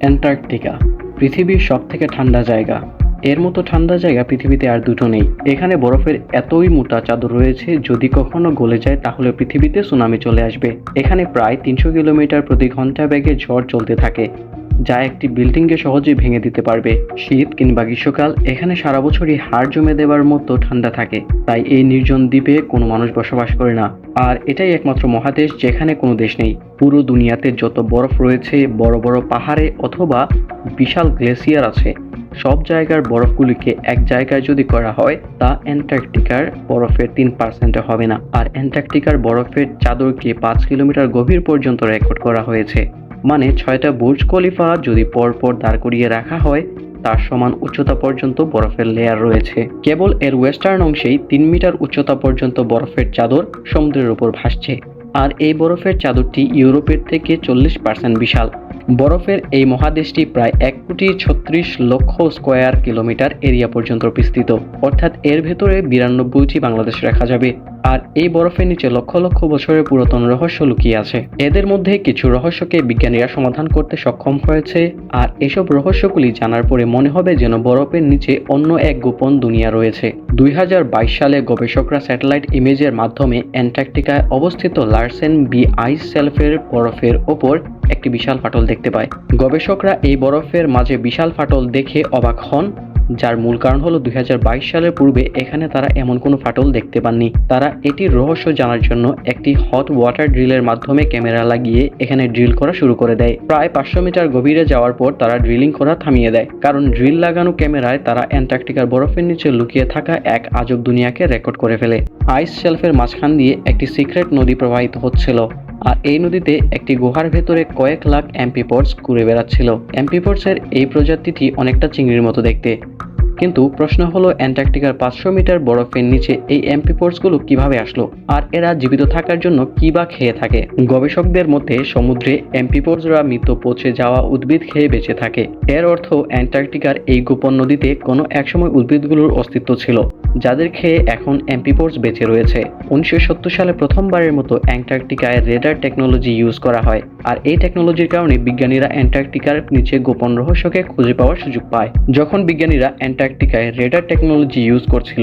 Antarctica, পৃথিবীর সব থেকে ঠান্ডা জায়গা। এর মতো ঠান্ডা জায়গা পৃথিবীতে আর দুটো নেই। এখানে বরফের এতই মোটা চাদর রয়েছে, যদি কখনো গলে যায় তাহলে পৃথিবীতে সুনামি চলে আসবে। এখানে প্রায় তিনশো কিলোমিটার প্রতি ঘণ্টা বেগে ঝড় চলতে থাকে, যা একটি বিল্ডিংকে সহজেই ভেঙে দিতে পারবে। শীত কিংবা গ্রীষ্মকাল, এখানে সারা বছরই হাড় জমে দেওয়ার মতো ঠান্ডা থাকে, তাই এই নির্জন দ্বীপে কোনো মানুষ বসবাস করে না। আর এটাই একমাত্র মহাদেশ যেখানে কোনো দেশ নেই। পুরো দুনিয়াতে যত বরফ রয়েছে, বড় বড় পাহাড়ে অথবা বিশাল গ্লেসিয়ার আছে, সব জায়গার বরফগুলিকে এক জায়গায় যদি করা হয়, তা অ্যান্টার্কটিকার বরফের তিন পার্সেন্টে হবে না। আর অ্যান্টার্কটিকার বরফের চাদরকে পাঁচ কিলোমিটার গভীর পর্যন্ত রেকর্ড করা হয়েছে। মানে ছয়টা বুর্জ খলিফা যদি পরপর দাঁড় করিয়ে রাখা হয় তার সমান উচ্চতা পর্যন্ত বরফের লেয়ার রয়েছে। কেবল এর ওয়েস্টার্ন অংশেই তিন মিটার উচ্চতা পর্যন্ত বরফের চাদর সমুদ্রের উপর ভাসছে। আর এই বরফের চাদরটি ইউরোপের থেকে চল্লিশ পার্সেন্ট বিশাল। বরফের এই মহাদেশটি প্রায় এক কোটি ছত্রিশ লক্ষ স্কোয়ার কিলোমিটার এরিয়া পর্যন্ত বিস্তৃত। অর্থাৎ এর ভেতরে বিরানব্বইটি বাংলাদেশ রাখা যাবে। আর এই বরফের নিচে লক্ষ লক্ষ বছরের পুরাতন রহস্য লুকিয়ে আছে। এদের মধ্যে কিছু রহস্যকে বিজ্ঞানীরা সমাধান করতে সক্ষম হয়েছে। আর এসব রহস্যগুলি জানার পরে মনে হবে যেন বরফের নিচে অন্য এক গোপন দুনিয়া রয়েছে। দুই হাজার বাইশ সালে গবেষকরা স্যাটেলাইট ইমেজের মাধ্যমে অ্যান্টার্কটিকায় অবস্থিত লার্সেন বি আইস সেলফের বরফের ওপর একটি বিশাল ফাটল দেখতে পায়। গবেষকরা এই বরফের মাঝে বিশাল ফাটল দেখে অবাক হন, যার মূল কারণ হলো দুই হাজার বাইশ সালের পূর্বে এখানে তারা এমন কোনো ফাটল দেখতে পাননি। তারা এটির রহস্য জানার জন্য একটি হট ওয়াটার ড্রিলের মাধ্যমে ক্যামেরা লাগিয়ে এখানে ড্রিল করা শুরু করে দেয়। প্রায় পাঁচশো মিটার গভীরে যাওয়ার পর তারা ড্রিলিং করা থামিয়ে দেয়, কারণ ড্রিল লাগানো ক্যামেরায় তারা অ্যান্টার্কটিকার বরফের নিচে লুকিয়ে থাকা এক আজব দুনিয়াকে রেকর্ড করে ফেলে। আইস শেলফের মাঝখান দিয়ে একটি সিক্রেট নদী প্রবাহিত হচ্ছিল। আর এই নদীতে একটি গুহার ভেতরে কয়েক লাখ অ্যাম্পিপোর্টস ঘুরে বেড়াচ্ছিল। অ্যাম্পিপোর্টসের এই প্রজাতিটি অনেকটা চিংড়ির মতো দেখতে। কিন্তু প্রশ্ন হলো, অ্যান্টার্কটিকার পাঁচশো মিটার বরফের নিচে এই অ্যাম্পিপোর্টসগুলো কীভাবে আসলো? আর এরা জীবিত থাকার জন্য কি বা খেয়ে থাকে? গবেষকদের মধ্যে সমুদ্রে অ্যাম্পিপোর্টসরা মৃত পচে যাওয়া উদ্ভিদ খেয়ে বেঁচে থাকে। এর অর্থ, অ্যান্টার্কটিকার এই গোপন নদীতে কোনো একসময় উদ্ভিদগুলোর অস্তিত্ব ছিল, যাদের খেয়ে এখন অ্যাম্পিপোর্টস বেঁচে রয়েছে। উনিশশো সত্তর সালে প্রথমবারের মতো অ্যান্টার্কটিকায় রেডার টেকনোলজি ইউজ করা হয়, আর এই টেকনোলজির কারণে বিজ্ঞানীরা অ্যান্টার্কটিকার নিচে গোপন রহস্যকে খুঁজে পাওয়ার সুযোগ পায়। যখন বিজ্ঞানীরা অ্যান্টার্কটিকায় রেডার টেকনোলজি ইউজ করছিল।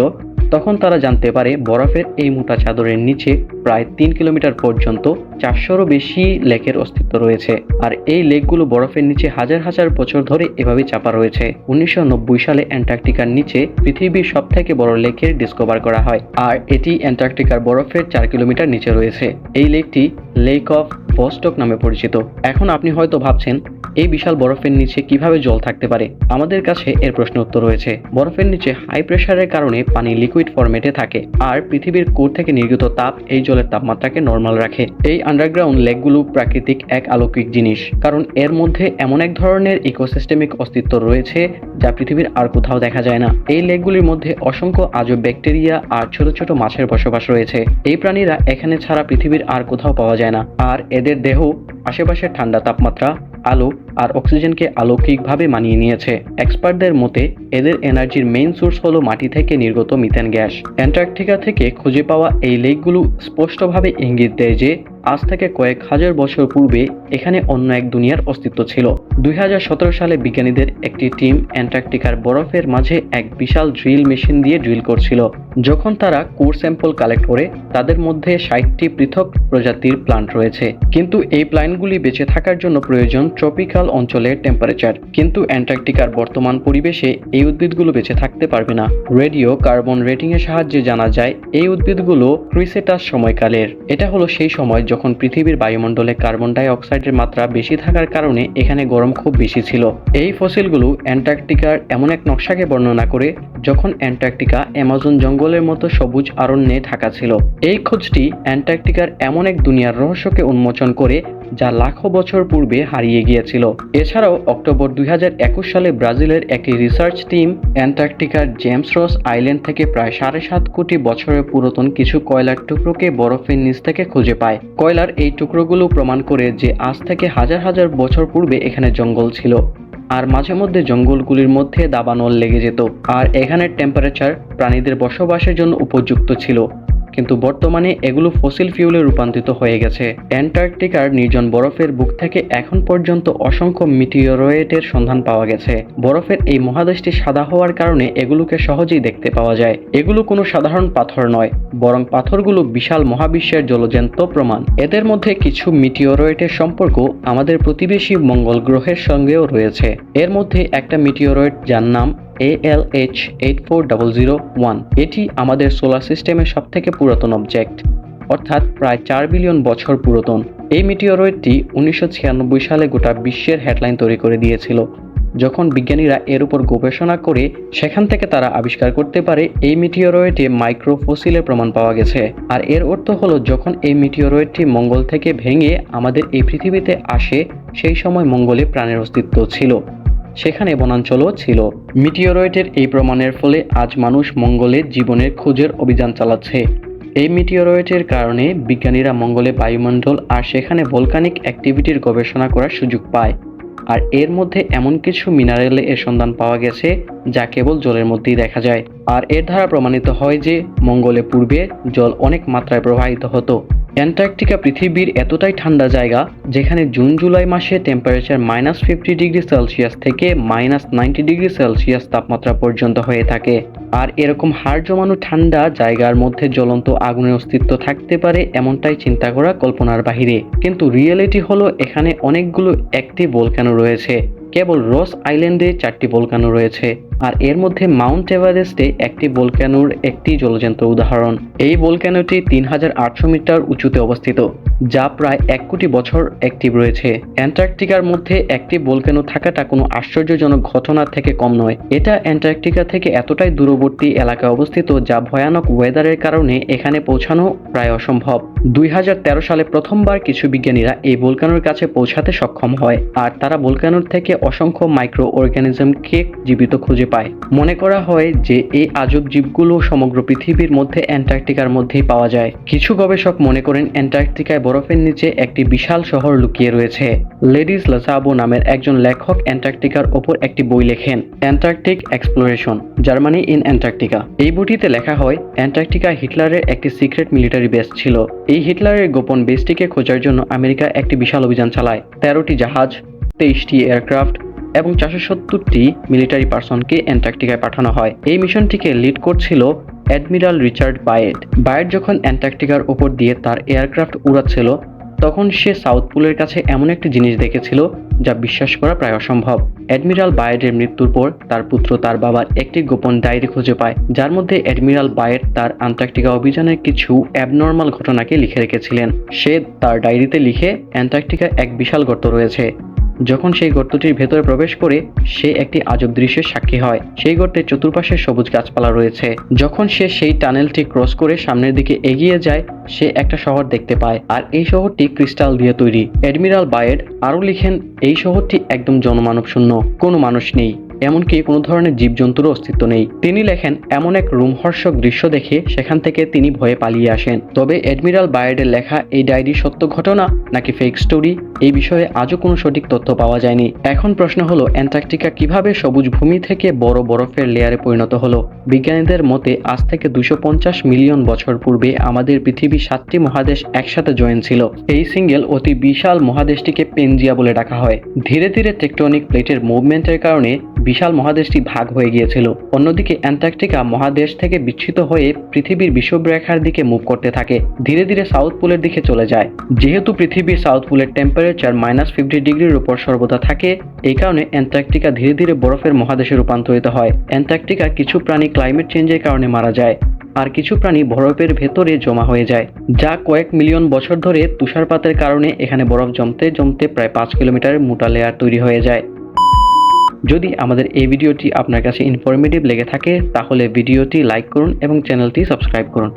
তখন তারা জানতে পারে বরফের এই মোটা চাদরের নিচে প্রায় তিন কিলোমিটার পর্যন্ত চারশোরও বেশি লেকের অস্তিত্ব রয়েছে। আর এই লেকগুলো বরফের নিচে হাজার হাজার বছর ধরে এভাবে চাপা রয়েছে। উনিশশো নব্বই সালে অ্যান্টার্কটিকার নিচে পৃথিবীর সব থেকে বড় লেকের ডিসকভার করা হয়। আর এটি অ্যান্টার্কটিকার বরফের চার কিলোমিটার নিচে রয়েছে। এই লেকটি লেক অফ বস্টক নামে পরিচিত। এখন আপনি হয়তো ভাবছেন, এই বিশাল বরফের নিচে কীভাবে জল থাকতে পারে? আমাদের কাছে এর প্রশ্ন উত্তর রয়েছে। বরফের নিচে হাই প্রেশারের কারণে পানি লিকুইড ফরম্যাটে থাকে, আর পৃথিবীর কোর থেকে নির্গত তাপ এই জলের তাপমাত্রাকে নর্মাল রাখে। এই আন্ডারগ্রাউন্ড লেকগুলো প্রাকৃতিক এক অলৌকিক জিনিস, কারণ এর মধ্যে এমন এক ধরনের ইকোসিস্টেমিক অস্তিত্ব রয়েছে যা পৃথিবীর আর কোথাও দেখা যায় না। এই লেকগুলির মধ্যে অসংখ্য আজব ব্যাকটেরিয়া আর ছোট ছোট মাছের বসবাস রয়েছে। এই প্রাণীরা এখানে ছাড়া পৃথিবীর আর কোথাও পাওয়া যায় না, আর এদের দেহ, আশেপাশের ঠান্ডা তাপমাত্রা আলো আর অক্সিজেনকে আলৌকিকভাবে মানিয়ে নিয়েছে। এক্সপার্টদের মতে, এদের এনার্জির মেইন সোর্স হলো মাটি থেকে নির্গত মিথেন গ্যাস। অ্যান্টার্কটিকা থেকে খুঁজে পাওয়া এই লেকগুলো স্পষ্টভাবে ইঙ্গিত দেয় যে আজ থেকে কয়েক হাজার বছর পূর্বে এখানে অন্য এক দুনিয়ার অস্তিত্ব ছিল। দুই হাজার সতেরো সালে বিজ্ঞানীদের একটি টিম অ্যান্টার্কটিকার বরফের মাঝে এক বিশাল ড্রিল মেশিন দিয়ে ড্রিল করছিল। যখন তারা কোর স্যাম্পল কালেক্ট করে, তাদের মধ্যে ষাটটি পৃথক প্রজাতির প্লান্ট রয়েছে। কিন্তু এই প্ল্যান্টগুলি বেঁচে থাকার জন্য প্রয়োজন ট্রপিক্যাল অঞ্চলের টেম্পারেচার। কিন্তু অ্যান্টার্কটিকার বর্তমান পরিবেশে এই উদ্ভিদগুলো বেঁচে থাকতে পারবে না। রেডিও কার্বন রেটিংয়ের সাহায্যে জানা যায়, এই উদ্ভিদগুলো ক্রিসেটাস সময়কালের। এটা হলো সেই সময় যখন পৃথিবীর বায়ুমণ্ডলে কার্বন ডাই অক্সাইডের মাত্রা বেশি থাকার কারণে এখানে গরম খুব বেশি ছিল। এই ফসিলগুলো অ্যান্টার্কটিকার এমন এক নকশাকে বর্ণনা করে, যখন অ্যান্টার্কটিকা অ্যামাজন জঙ্গলের মতো সবুজ আরণ্যে ঢাকা ছিল। এই খোঁজটি অ্যান্টার্কটিকার এমন এক দুনিয়ার রহস্যকে উন্মোচন করে যা লাখো বছর পূর্বে হারিয়ে গিয়েছিল। এছাড়াও অক্টোবর দুই হাজার একুশ সালে ব্রাজিলের একটি রিসার্চ টিম অ্যান্টার্কটিকার জেমস রস আইল্যান্ড থেকে প্রায় সাড়ে সাত কোটি বছরের পুরাতন কিছু কয়লার টুকরোকে বরফের নিচ থেকে খুঁজে পায়। কয়লার এই টুকরোগুলো প্রমাণ করে যে আজ থেকে হাজার হাজার বছর পূর্বে এখানে জঙ্গল ছিল, আর মাঝে মধ্যে জঙ্গলগুলির মধ্যে দাবানল লেগে যেত, আর এখানের টেম্পারেচার প্রাণীদের বসবাসের জন্য উপযুক্ত ছিল। কিন্তু বর্তমানে এগুলো ফসিল ফিউলে রূপান্তরিত হয়ে গেছে। অ্যান্টার্কটিকার নির্জন বরফের বুক থেকে এখন পর্যন্ত অসংখ্য মিটিওরয়েটের সন্ধান পাওয়া গেছে। বরফের এই মহাদেশটি সাদা হওয়ার কারণে এগুলোকে সহজেই দেখতে পাওয়া যায়। এগুলো কোনো সাধারণ পাথর নয়, বরং পাথরগুলো বিশাল মহাবিশ্বের জলজ্যান্ত প্রমাণ। এদের মধ্যে কিছু মিটিওরয়েটের সম্পর্ক আমাদের প্রতিবেশী মঙ্গল গ্রহের সঙ্গেও রয়েছে। এর মধ্যে একটা মিটিওরয়েট যার নাম ALH eight four double zero one এটি আমাদের সোলার সিস্টেমের সবথেকে পুরাতন অবজেক্ট অর্থাৎ প্রায় চার বিলিয়ন বছর পুরাতন। এই মিটিওরয়েডটি উনিশশো ছিয়ানব্বই সালে গোটা বিশ্বের হেডলাইন তৈরি করে দিয়েছিল। যখন বিজ্ঞানীরা এর উপর গবেষণা করে সেখান থেকে তারা আবিষ্কার করতে পারে এই মিটিওরয়েডে মাইক্রোফসিলের প্রমাণ পাওয়া গেছে। আর এর অর্থ হলো, যখন এই মিটিওরয়েডটি মঙ্গল থেকে ভেঙে আমাদের এই পৃথিবীতে আসে, সেই সময় মঙ্গলে প্রাণের অস্তিত্ব ছিল। সেখানে বনাঞ্চলও ছিল। মিটিওরয়েটের এই প্রমাণের ফলে আজ মানুষ মঙ্গলে জীবনের খোঁজের অভিযান চালাচ্ছে। এই মিটিওরয়েটের কারণে বিজ্ঞানীরা মঙ্গলে বায়ুমণ্ডল আর সেখানে ভলকানিক অ্যাক্টিভিটির গবেষণা করার সুযোগ পায়। আর এর মধ্যে এমন কিছু মিনারেলে এর সন্ধান পাওয়া গেছে, যা কেবল জলের মধ্যেই দেখা যায়। আর এর দ্বারা প্রমাণিত হয় যে মঙ্গলে পূর্বে জল অনেক মাত্রায় প্রবাহিত হতো। অ্যান্টার্কটিকা পৃথিবীর এতটাই ঠান্ডা জায়গা যেখানে জুন জুলাই মাসে temperature minus fifty degree Celsius থেকে মাইনাস নাইনটি ডিগ্রি সেলসিয়াস তাপমাত্রা পর্যন্ত হয়ে থাকে। আর এরকম হাড় জমানো ঠান্ডা জায়গার মধ্যে জ্বলন্ত আগুনের অস্তিত্ব থাকতে পারে এমনটাই চিন্তা করা কল্পনার বাহিরে। কিন্তু রিয়েলিটি হলো এখানে অনেকগুলো একটি ভোলকানো রয়েছে। কেবল রস আইল্যান্ডে চারটি ভোলকানো রয়েছে। আর এর মধ্যে মাউন্ট এভারেস্টে একটি ভোলকানোর একটি জলযন্ত্র উদাহরণ। এই ভোলকানোটি তিন হাজার আটশো মিটার উঁচুতে অবস্থিত, যা প্রায় এক কোটি বছর অ্যাক্টিভ রয়েছে। অ্যান্টার্কটিকার মধ্যে একটি বোলক্যানো থাকাটা কোনো আশ্চর্যজনক ঘটনা থেকে কম নয়। এটা অ্যান্টার্কটিকা থেকে এতটাই দূরবর্তী এলাকায় অবস্থিত, যা ভয়ানক ওয়েদারের কারণে এখানে পৌঁছানো প্রায় অসম্ভব। দুই হাজার তেরো সালে প্রথমবার কিছু বিজ্ঞানীরা এই ভোলকানোর কাছে পৌঁছাতে সক্ষম হয়, আর তারা ভোলকানোর থেকে অসংখ্য মাইক্রো অর্গানিজমকে জীবিত খুঁজে পায়। মনে করা হয় যে এই আজব জীবগুলো সমগ্র পৃথিবীর মধ্যে অ্যান্টার্কটিকার মধ্যেই পাওয়া যায়। কিছু গবেষক মনে করেন অ্যান্টার্কটিকায় বরফের নিচে একটি বিশাল শহর লুকিয়ে রয়েছে। লেডিস লাসাবো নামের একজন লেখক অ্যান্টার্কটিকার ওপর একটি বই লেখেন, Antarctic exploration Germany in Antarctica. এই বইটিতে লেখা হয়, অ্যান্টার্কটিকা হিটলারের একটি সিক্রেট মিলিটারি বেস ছিল। এই হিটলারের গোপন বেসটিকে খোঁজার জন্য আমেরিকা একটি বিশাল অভিযান চালায়। তেরোটি জাহাজ, তেইশটি এয়ারক্রাফট এবং চারশো সত্তরটি মিলিটারি পার্সনকে অ্যান্টার্কটিকায় পাঠানো হয়। এই মিশনটিকে লিড করছিল অ্যাডমিরাল রিচার্ড বায়েট। বায়েট যখন অ্যান্টার্কটিকার উপর দিয়ে তার এয়ারক্রাফট উড়াচ্ছিল, তখন সে সাউথ পোলের কাছে এমন একটি জিনিস দেখেছিল যা বিশ্বাস করা প্রায় অসম্ভব। অ্যাডমিরাল বায়েটের মৃত্যুর পর তার পুত্র তার বাবার একটি গোপন ডায়েরি খুঁজে পায়, যার মধ্যে অ্যাডমিরাল বায়েট তার অ্যান্টার্কটিকা অভিযানের কিছু অ্যাবনর্মাল ঘটনাকে লিখে রেখেছিলেন। সে তার ডায়েরিতে লিখে অ্যান্টার্কটিকা এক বিশাল গর্ত রয়েছে। যখন সেই গর্তটির ভেতরে প্রবেশ করে সে একটি আজব দৃশ্যের সাক্ষী হয়। সেই গর্তের চতুর্পাশে সবুজ গাছপালা রয়েছে। যখন সে সেই টানেলটি ক্রস করে সামনের দিকে এগিয়ে যায়, সে একটা শহর দেখতে পায় আর এই শহরটি ক্রিস্টাল দিয়ে তৈরি। অ্যাডমিরাল বায়েড আরও লিখেন, এই শহরটি একদম জনমানব শূন্য কোনো মানুষ নেই। এমনকি কোনো ধরনের জীবজন্তুরও অস্তিত্ব নেই। তিনি লেখেন, এমন এক রোমহর্ষক দৃশ্য দেখে সেখান থেকে তিনি ভয়ে পালিয়ে আসেন। তবে অ্যাডমিরাল বায়েডের লেখা, এই ডায়েরি সত্য ঘটনা নাকি ফেক স্টোরি এই বিষয়ে আজও কোনো সঠিক তথ্য পাওয়া যায়নি। এখন প্রশ্ন হলো, অ্যান্টার্কটিকা কীভাবে সবুজ ভূমি থেকে বড় বরফের লেয়ারে পরিণত হলো? বিজ্ঞানীদের মতে, আজ থেকে দুশো মিলিয়ন বছর পূর্বে আমাদের পৃথিবী সাতটি মহাদেশ একসাথে জয়েন ছিল। এই সিঙ্গেল অতি বিশাল মহাদেশটিকে পেনজিয়া বলে ডাকা হয়। ধীরে ধীরে টেকটনিক প্লেটের মুভমেন্টের কারণে বিশাল মহাদেশটি ভাগ হয়ে গিয়েছিল। অন্যদিকে অ্যান্টার্কটিকা মহাদেশ থেকে বিচ্ছিত হয়ে পৃথিবীর বিষুবরেখার দিকে মুভ করতে থাকে। ধীরে ধীরে সাউথ পোলের দিকে চলে যায়। যেহেতু পৃথিবীর সাউথ পোলের টেম্পারেচার মাইনাস ফিফটি ডিগ্রির উপর সর্বদা থাকে, এই কারণে অ্যান্টার্কটিকা ধীরে ধীরে বরফের মহাদেশে রূপান্তরিত হয়। অ্যান্টার্কটিকার কিছু প্রাণী ক্লাইমেট চেঞ্জের কারণে মারা যায়, আর কিছু প্রাণী বরফের ভেতরে জমা হয়ে যায়, যা কয়েক মিলিয়ন বছর ধরে তুষারপাতের কারণে এখানে বরফ জমতে জমতে প্রায় পাঁচ কিলোমিটারের মোটা লেয়ার তৈরি হয়ে যায়। যদি আমাদের এই ভিডিওটি আপনার কাছে ইনফরমেটিভ লেগে থাকে, তাহলে ভিডিওটি লাইক করুন এবং চ্যানেলটি সাবস্ক্রাইব করুন।